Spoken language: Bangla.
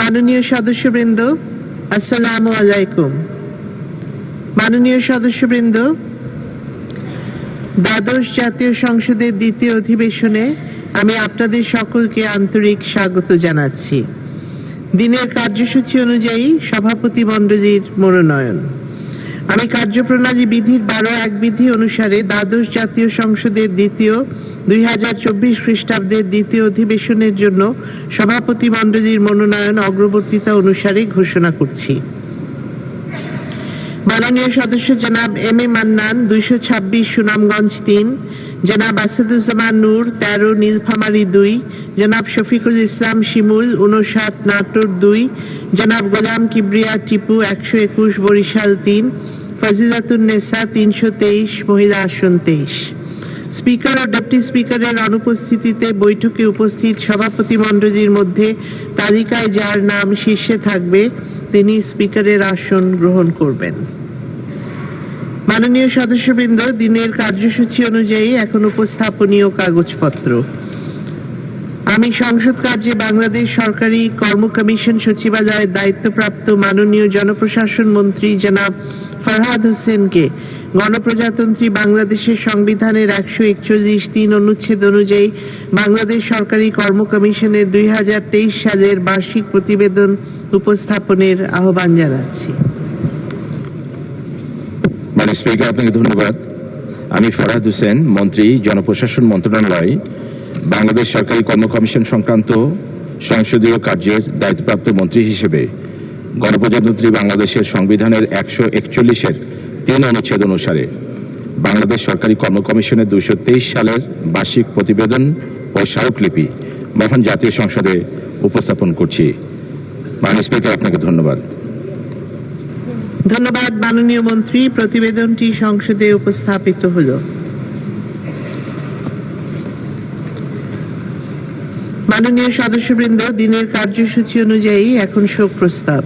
মাননীয় সদস্যবৃন্দ, আসসালামু আলাইকুম। মাননীয় সদস্যবৃন্দ, দ্বাদশ জাতীয় সংসদের দ্বিতীয় অধিবেশনে আমি আপনাদের সকলকে আন্তরিক স্বাগত জানাচ্ছি। দিনের কার্যসূচি অনুযায়ী সভাপতি মণ্ডলীর মনোনয়ন। আমি কার্যপ্রণালী বিধির বারো এক বিধি অনুসারে দ্বাদশ জাতীয় সংসদের দ্বিতীয় দুই হাজার চব্বিশ খ্রিস্টাব্দের দ্বিতীয় অধিবেশনের জন্য সভাপতি মণ্ডলীর মনোনয়ন অগ্রবর্তীতা অনুসারে ঘোষণা করছি। মাননীয় সদস্য জনাব এম এ মান্নান, দুইশো ছাব্বিশ সুনামগঞ্জ তিন, জনাব আসাদুজ্জামান নূর, তেরো নীলফামারী দুই, জনাব শফিকুল ইসলাম শিমুল উনষাট নাটোর দুই, জনাব গোলাম কিবরিয়া টিপু, একশো একুশ বরিশাল তিন ফজিলাতুন নেসা তিনশো তেইশ, মহিলা আসন তেইশ। স্পিকার ও ডেপুটি স্পিকারের অনুপস্থিতিতে বৈঠকে উপস্থিত সভাপতি মণ্ডলীর মধ্যে তালিকায় যার নাম শীর্ষে থাকবে, তিনি স্পিকারের আসন গ্রহণ করবেন। মাননীয় সদস্যবৃন্দ, দিনের কার্যসূচি অনুযায়ী এখন উপস্থাপনীয় কাগজপত্র। আমি সংসদ কার্যে বাংলাদেশ সরকারি কর্ম কমিশন সচিবালয়ের দায়িত্বপ্রাপ্ত মাননীয় জনপ্রশাসন মন্ত্রী জনাব ফরহাদ হোসেনকে গণপ্রজাতন্ত্রী বাংলাদেশের সংবিধানের একশো একচল্লিশ তিন অনুচ্ছেদ অনুযায়ী বাংলাদেশ সরকারি কর্ম কমিশনের দুই হাজার তেইশ সালের বার্ষিক প্রতিবেদন উপস্থাপনের আহ্বান জানাচ্ছি। স্পিকার, আপনাকে ধন্যবাদ। আমি ফরহাদ হোসেন, মন্ত্রী, জনপ্রশাসন মন্ত্রণালয়। বাংলাদেশ সরকারি কর্ম কমিশন সংক্রান্ত সংসদীয় কার্যের দায়িত্বপ্রাপ্ত মন্ত্রী হিসেবে গণপ্রজাতন্ত্রী বাংলাদেশের সংবিধানের একশো একচল্লিশের তিন অনুচ্ছেদ অনুসারে বাংলাদেশ সরকারি কর্ম কমিশনের দুইশো তেইশ সালের বার্ষিক প্রতিবেদন ও স্মারকলিপি মহান জাতীয় সংসদে উপস্থাপন করছি। মাননীয় স্পিকার, আপনাকে ধন্যবাদ। ধন্যবাদ, মাননীয় মন্ত্রী। প্রতিবেদনটি সংসদে উপস্থাপিত হলো। মাননীয় সদস্যবৃন্দ দিনের কার্যসূচি অনুযায়ী এখন শোক প্রস্তাব।